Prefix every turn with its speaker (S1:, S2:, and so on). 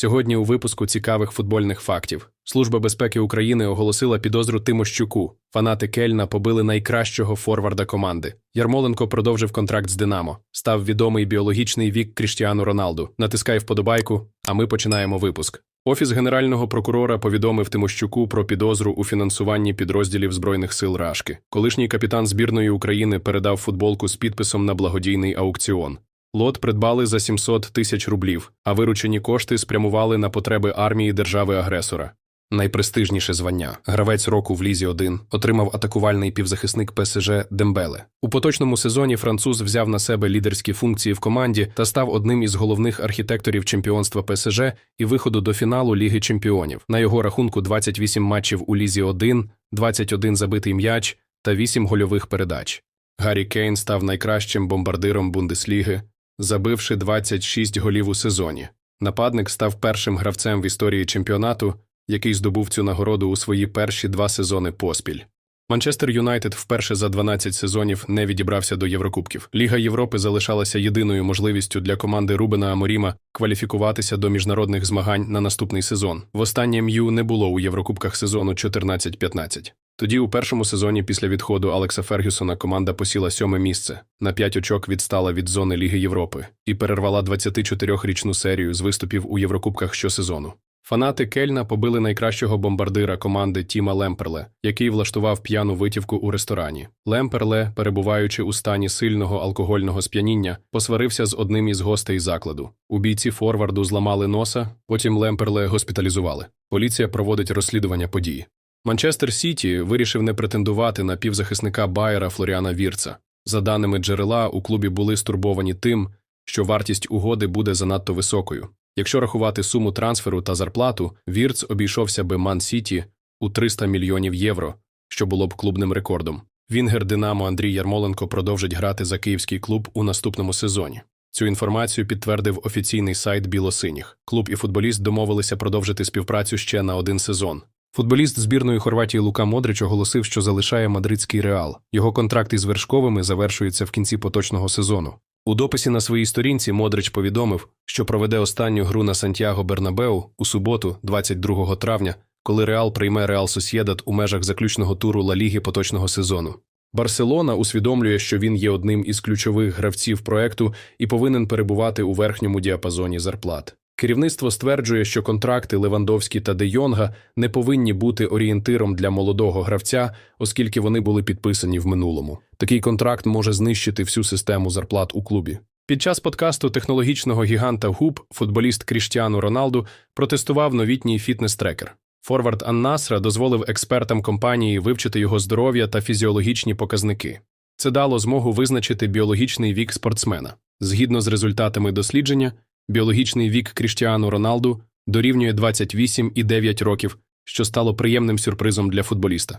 S1: Сьогодні у випуску цікавих футбольних фактів. Служба безпеки України оголосила підозру Тимощуку. Фанати Кельна побили найкращого форварда команди. Ярмоленко продовжив контракт з Динамо. Став відомий біологічний вік Кріштіану Роналду. Натискай вподобайку, а ми починаємо випуск. Офіс генерального прокурора повідомив Тимощуку про підозру у фінансуванні підрозділів Збройних сил Рашки. Колишній капітан збірної України передав футболку з підписом на благодійний аукціон. Лот придбали за 700 тисяч рублів, а виручені кошти спрямували на потреби армії держави-агресора. Найпрестижніше звання гравець року в Лізі 1 отримав атакувальний півзахисник ПСЖ Дембеле. У поточному сезоні француз взяв на себе лідерські функції в команді та став одним із головних архітекторів чемпіонства ПСЖ і виходу до фіналу Ліги Чемпіонів. На його рахунку 28 матчів у Лізі 1, 21 забитий м'яч та 8 гольових передач. Гаррі Кейн став найкращим бомбардиром Бундесліги, забивши 26 голів у сезоні. Нападник став першим гравцем в історії чемпіонату, який здобув цю нагороду у свої перші два сезони поспіль. Манчестер Юнайтед вперше за 12 сезонів не відібрався до Єврокубків. Ліга Європи залишалася єдиною можливістю для команди Рубена Аморіма кваліфікуватися до міжнародних змагань на наступний сезон. Востаннє М'ю не було у Єврокубках сезону 14-15. Тоді у першому сезоні після відходу Алекса Фергюсона команда посіла сьоме місце, на 5 очок відстала від зони Ліги Європи і перервала 24-річну серію з виступів у Єврокубках щосезону. Фанати Кельна побили найкращого бомбардира команди Тіма Лемперле, який влаштував п'яну витівку у ресторані. Лемперле, перебуваючи у стані сильного алкогольного сп'яніння, посварився з одним із гостей закладу. У бійці форварду зламали носа, потім Лемперле госпіталізували. Поліція проводить розслідування події. Манчестер Сіті вирішив не претендувати на півзахисника Байера Флоріана Вірца. За даними джерела, у клубі були стурбовані тим, що вартість угоди буде занадто високою. Якщо рахувати суму трансферу та зарплату, Вірц обійшовся би Ман Сіті у 300 мільйонів євро, що було б клубним рекордом. Вінгер Динамо Андрій Ярмоленко продовжить грати за київський клуб у наступному сезоні. Цю інформацію підтвердив офіційний сайт Білосиніх. Клуб і футболіст домовилися продовжити співпрацю ще на один сезон. Футболіст збірної Хорватії Лука Модрич оголосив, що залишає мадридський реал. Його контракт із вершковими завершується в кінці поточного сезону. У дописі на своїй сторінці Модрич повідомив, що проведе останню гру на Сантьяго Бернабеу у суботу, 22 травня, коли Реал прийме Реал Сосєдат у межах заключного туру Ла Ліги поточного сезону. Барселона усвідомлює, що він є одним із ключових гравців проекту і повинен перебувати у верхньому діапазоні зарплат. Керівництво стверджує, що контракти Левандовські та Де Йонга не повинні бути орієнтиром для молодого гравця, оскільки вони були підписані в минулому. Такий контракт може знищити всю систему зарплат у клубі. Під час подкасту технологічного гіганта ГУП футболіст Кріштіану Роналду протестував новітній фітнес-трекер. Форвард Аннасра дозволив експертам компанії вивчити його здоров'я та фізіологічні показники. Це дало змогу визначити біологічний вік спортсмена. Згідно з результатами дослідження, біологічний вік Кріштіану Роналду дорівнює 28,9 років, що стало приємним сюрпризом для футболіста.